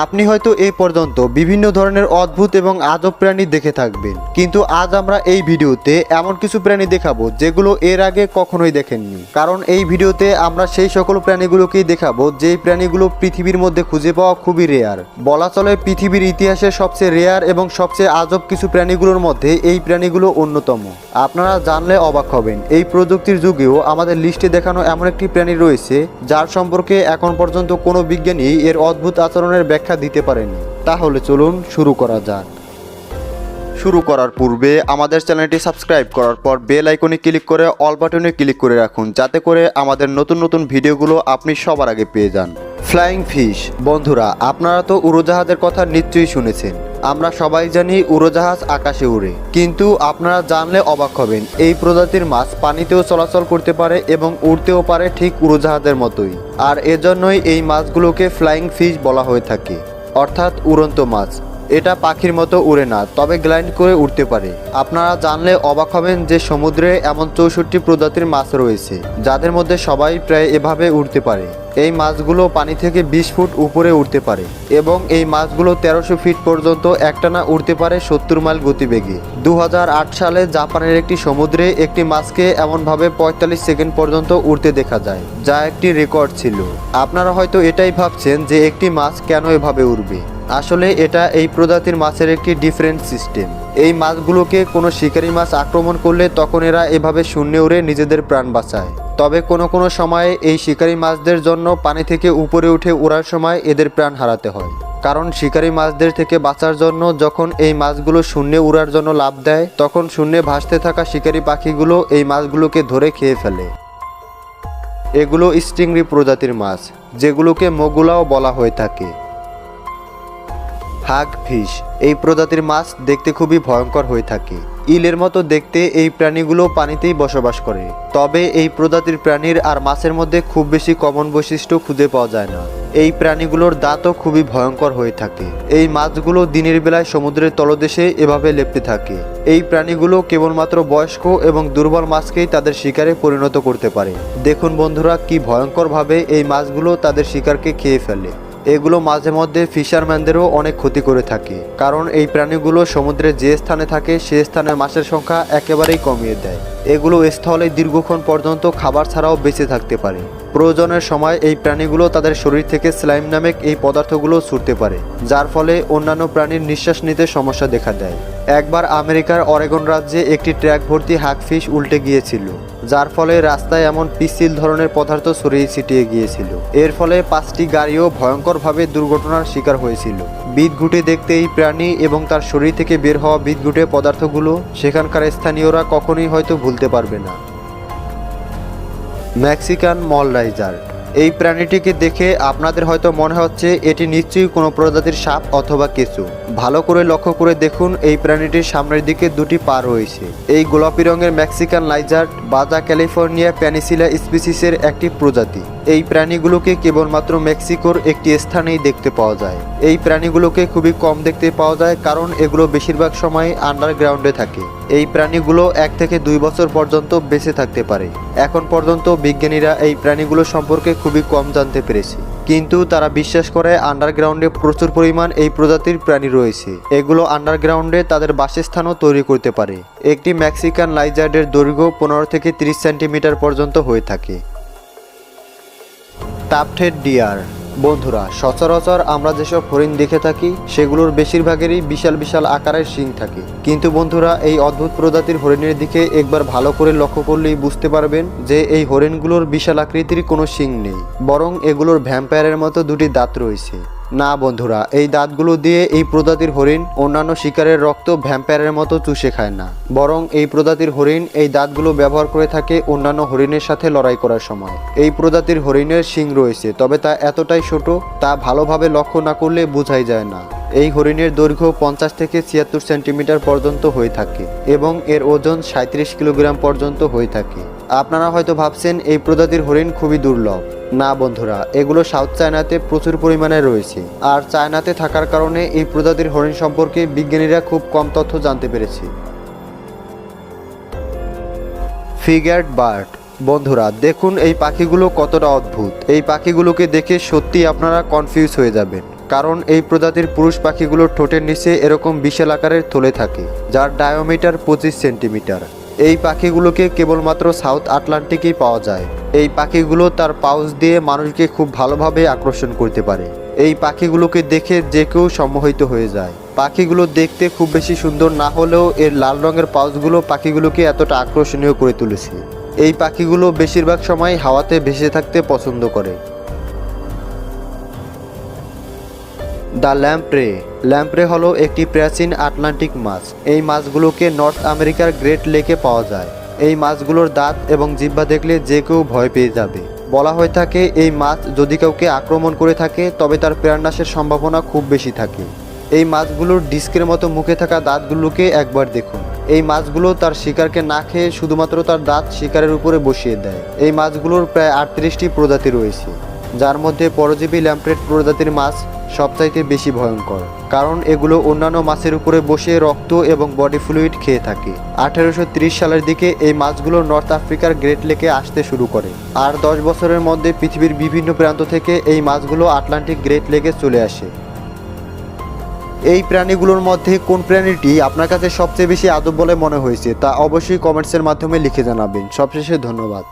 আপনি হয়তো এই পর্যন্ত বিভিন্ন ধরনের অদ্ভুত এবং আজব প্রাণী দেখে থাকবেন। কিন্তু আজ আমরা এই ভিডিওতে এমন কিছু প্রাণী দেখাবো যেগুলো এর আগে কখনোই দেখেননি। কারণ এই ভিডিওতে আমরা সেই সকল প্রাণীগুলোকেই দেখাবো যেই প্রাণীগুলো পৃথিবীর মধ্যে খুঁজে পাওয়া খুবই রেয়ার। বলা চলে পৃথিবীর ইতিহাসে সবচেয়ে রেয়ার এবং সবচেয়ে আজব কিছু প্রাণীগুলোর মধ্যে এই প্রাণীগুলো অন্যতম। আপনারা জানলে অবাক হবেন, এই প্রযুক্তির যুগেও আমাদের লিস্টে দেখানো এমন একটি প্রাণী রয়েছে, যার সম্পর্কে এখন পর্যন্ত কোনো বিজ্ঞানী এর অদ্ভুত আচরণের ব্যাখ্যা দিতে পারেনি তাহলে চলুন শুরু করা যাক। শুরু করার পূর্বে আমাদের চ্যানেলটি সাবস্ক্রাইব করার পর বেল আইকনে ক্লিক করে অল বাটনে ক্লিক করে রাখুন, যাতে করে আমাদের নতুন নতুন ভিডিওগুলো আপনি সবার আগে পেয়ে যান। ফ্লাইং ফিশ বন্ধুরা, আপনারা তো উড়োজাহাজের কথা নিশ্চয়ই শুনেছেন। আমরা সবাই জানি উড়োজাহাজ আকাশে উড়ে। কিন্তু আপনারা জানলে অবাক হবেন, এই প্রজাতির মাছ পানিতেও চলাচল করতে পারে এবং উড়তেও পারে ঠিক উড়োজাহাজের মতোই। আর এজন্যই এই মাছগুলোকে ফ্লাইং ফিশ বলা হয়ে থাকে, অর্থাৎ উড়ন্ত মাছ। এটা পাখির মতো উড়ে না, তবে গ্লাইন্ড করে উঠতে পারে। আপনারা জানলে অবাক হবেন যে সমুদ্রে এমন চৌষট্টি প্রজাতির মাছ রয়েছে, যাদের মধ্যে সবাই প্রায় এভাবে উঠতে পারে। এই মাছগুলো পানি থেকে বিশ ফুট উপরে উঠতে পারে এবং এই মাছগুলো তেরোশো ফিট পর্যন্ত একটানা উঠতে পারে সত্তর মাইল গতিবেগে। দু হাজার আট সালে জাপানের একটি সমুদ্রে একটি মাছকে এমনভাবে পঁয়তাল্লিশ সেকেন্ড পর্যন্ত উঠতে দেখা যায়, যা একটি রেকর্ড ছিল। আপনারা হয়তো এটাই ভাবছেন যে একটি মাছ কেন এভাবে উড়বে। আসলে এটা এই প্রজাতির মাছের একটি ডিফারেন্ট সিস্টেম এই মাছগুলোকে কোনো শিকারী মাছ আক্রমণ করলে তখন এরা এভাবে শূন্যে উড়ে নিজেদের প্রাণ বাঁচায়। তবে কোনো কোনো সময়ে এই শিকারী মাছদের জন্য পানি থেকে উপরে উঠে ওড়ার সময় এদের প্রাণ হারাতে হয়। কারণ শিকারী মাছদের থেকে বাঁচার জন্য যখন এই মাছগুলো শূন্যে উড়ার জন্য লাভ দেয়, তখন শূন্যে ভাসতে থাকা শিকারী পাখিগুলো এই মাছগুলোকে ধরে খেয়ে ফেলে। এগুলো স্টিংরি প্রজাতির মাছ, যেগুলোকে মগুলাও বলা হয়ে থাকে। Hagfish. এই প্রজাতির মাছ দেখতে খুবই ভয়ঙ্কর হয়ে থাকে। ইলের মতো দেখতে এই প্রাণীগুলো পানিতেই বসবাস করে। তবে এই প্রজাতির প্রাণীর আর মাছের মধ্যে খুব বেশি কমন বৈশিষ্ট্য খুঁজে পাওয়া যায় না। এই প্রাণীগুলোর দাঁতও খুবই ভয়ঙ্কর হয়ে থাকে। এই মাছগুলো দিনের বেলায় সমুদ্রের তলদেশে এভাবে লেপতে থাকে। এই প্রাণীগুলো কেবলমাত্র বয়স্ক এবং দুর্বল মাছকেই তাদের শিকারে পরিণত করতে পারে। দেখুন বন্ধুরা, কি ভয়ঙ্করভাবে এই মাছগুলো তাদের শিকারকে খেয়ে ফেলে। এগুলো মাঝে মধ্যে ফিশারম্যানদেরও অনেক ক্ষতি করে থাকে। কারণ এই প্রাণীগুলো সমুদ্রে যে স্থানে থাকে, সে স্থানে মাছের সংখ্যা একেবারেই কমিয়ে দেয়। এগুলো স্থলে দীর্ঘক্ষণ পর্যন্ত খাবার ছাড়াও বেঁচে থাকতে পারে। প্রয়োজনের সময় এই প্রাণীগুলো তাদের শরীর থেকে স্লাইম নামেক এই পদার্থগুলো ছুটতে পারে, যার ফলে অন্যান্য প্রাণীর নিঃশ্বাস নিতে সমস্যা দেখা দেয়। একবার আমেরিকার অরেগন রাজ্যে একটি ট্র্যাক ভর্তি হাকফিশ উল্টে গিয়েছিল। যার ফলে রাস্তায় এমন পিচ্ছিল ধরনের পদার্থ ছড়িয়ে ছিটিয়ে গিয়েছিল। এর ফলে পাঁচটি গাড়িও ভয়ঙ্করভাবে দুর্ঘটনার শিকার হয়েছিল। বিদঘুটে দেখতে এই প্রাণী এবং তার শরীর থেকে বের হওয়া বিদঘুটে পদার্থগুলো সেখানকার স্থানীয়রা কখনোই হয়তো ভুলতে পারবে না। মেক্সিকান মল রাইজার এই প্রাণীটিকে দেখে আপনাদের হয়তো মনে হচ্ছে এটি নিশ্চয়ই কোনো প্রজাতির সাপ অথবা কেঁচু। ভালো করে লক্ষ্য করে দেখুন, এই প্রাণীটির সামনের দিকে দুটি পা রয়েছে। এই গোলাপি রঙের মেক্সিকান লাইজার্ড বাজা ক্যালিফোর্নিয়া প্যানিসিলা স্পিসিসের একটি প্রজাতি। এই প্রাণীগুলোকে কেবলমাত্র মেক্সিকোর একটি স্থানেই দেখতে পাওয়া যায়। এই প্রাণীগুলোকে খুবই কম দেখতে পাওয়া যায় কারণ এগুলো বেশিরভাগ সময় আন্ডারগ্রাউন্ডে থাকে। এই প্রাণীগুলো এক থেকে দুই বছর পর্যন্ত বেঁচে থাকতে পারে। এখন পর্যন্ত বিজ্ঞানীরা এই প্রাণীগুলো সম্পর্কে খুবই কম জানতে পেরেছে। কিন্তু তারা বিশ্বাস করে আন্ডারগ্রাউন্ডে প্রচুর পরিমাণ এই প্রজাতির প্রাণী রয়েছে। এগুলো আন্ডারগ্রাউন্ডে তাদের বাসস্থানও তৈরি করতে পারে। একটি মেক্সিকান লাইজার্ডের দৈর্ঘ্য পনেরো থেকে তিরিশ সেন্টিমিটার পর্যন্ত হয়ে থাকে। Tufted deer. বন্ধুরা, সচরাচর আমরা যেসব হরিণ দেখে থাকি, সেগুলোর বেশিরভাগেরই বিশাল বিশাল আকারের শিং থাকে। কিন্তু বন্ধুরা, এই অদ্ভুত প্রজাতির হরিণের দিকে একবার ভালো করে লক্ষ্য করলেই বুঝতে পারবেন যে এই হরিণগুলোর বিশাল আকৃতির কোনো শিং নেই, বরং এগুলোর ভ্যাম্পায়ারের মতো দুটি দাঁত রয়েছে। না বন্ধুরা, এই দাঁতগুলো দিয়ে এই প্রজাতির হরিণ অন্যান্য শিকারের রক্ত ভ্যাম্পায়ারের মতো চুষে খায় না। বরং এই প্রজাতির হরিণ এই দাঁতগুলো ব্যবহার করে থাকে অন্যান্য হরিণের সাথে লড়াই করার সময়। এই প্রজাতির হরিণের শিং রয়েছে, তবে তা এতটাই ছোট, তা ভালোভাবে লক্ষ্য না করলে বোঝাই যায় না। এই হরিণের দৈর্ঘ্য পঞ্চাশ থেকে ছিয়াত্তর সেন্টিমিটার পর্যন্ত হয়ে থাকে এবং এর ওজন সাঁত্রিশ কিলোগ্রাম পর্যন্ত হয়ে থাকে। আপনারা হয়তো ভাবছেন এই প্রজাতির হরিণ খুবই দুর্লভ। না বন্ধুরা, এগুলো সাউথ চায়নাতে প্রচুর পরিমাণে রয়েছে। আর চায়নাতে থাকার কারণে এই প্রজাতির হরিণ সম্পর্কে বিজ্ঞানীরা খুব কম তথ্য জানতে পেরেছে। ফিগার্ড বার্ড। বন্ধুরা, দেখুন এই পাখিগুলো কতটা অদ্ভুত। এই পাখিগুলোকে দেখে সত্যি আপনারা কনফিউজ হয়ে যাবেন। কারণ এই প্রজাতির পুরুষ পাখিগুলোর ঠোঁটের নিচে এরকম বিশাল আকারের থলে থাকে, যার ডায়োমিটার পঁচিশ সেন্টিমিটার এই পাখিগুলোকে কেবলমাত্র সাউথ আটলান্টিকেই পাওয়া যায়। এই পাখিগুলো তার পাউচ দিয়ে মানুষকে খুব ভালোভাবে আকর্ষণ করতে পারে। এই পাখিগুলোকে দেখে যে কেউ সম্মোহিত হয়ে যায়। পাখিগুলো দেখতে খুব বেশি সুন্দর না হলেও এর লাল রঙের পাউচগুলো পাখিগুলোকে এতটা আকর্ষণীয় করে তুলেছে। এই পাখিগুলো বেশিরভাগ সময় হাওয়াতে ভেসে থাকতে পছন্দ করে। The lamprey. ল্যাম্প্রে হলো একটি প্রাচীন আটলান্টিক মাছ। এই মাছগুলোকে নর্থ আমেরিকার গ্রেট লেকে পাওয়া যায়। এই মাছগুলোর দাঁত এবং জিহ্বা দেখলে যে কেউ ভয় পেয়ে যাবে। বলা হয়ে থাকে, এই মাছ যদি কাউকে আক্রমণ করে থাকে, তবে তার প্রাণনাশের সম্ভাবনা খুব বেশি থাকে। এই মাছগুলোর ডিস্কের মতো মুখে থাকা দাঁতগুলোকে একবার দেখুন। এই মাছগুলো তার শিকারকে না খেয়ে শুধুমাত্র তার দাঁত শিকারের উপরে বসিয়ে দেয়। এই মাছগুলোর প্রায় আটত্রিশটি প্রজাতি রয়েছে। যার মধ্যে পরজীবী ল্যাম্প্রেট প্রজাতির মাছ সবচাইতে বেশি ভয়ঙ্কর, কারণ এগুলো অন্যান্য মাছের উপরে বসে রক্ত এবং বডি ফ্লুইড খেয়ে থাকে। আঠেরোশো সালের দিকে এই মাছগুলো নর্থ আফ্রিকার গ্রেট লেকে আসতে শুরু করে। আর দশ বছরের মধ্যে পৃথিবীর বিভিন্ন প্রান্ত থেকে এই মাছগুলো আটলান্টিক গ্রেট লেকে চলে আসে। এই প্রাণীগুলোর মধ্যে কোন প্রাণীটি আপনার কাছে সবচেয়ে বেশি আদব বলে মনে হয়েছে তা অবশ্যই কমেন্টসের মাধ্যমে লিখে জানাবেন। সবশেষে ধন্যবাদ।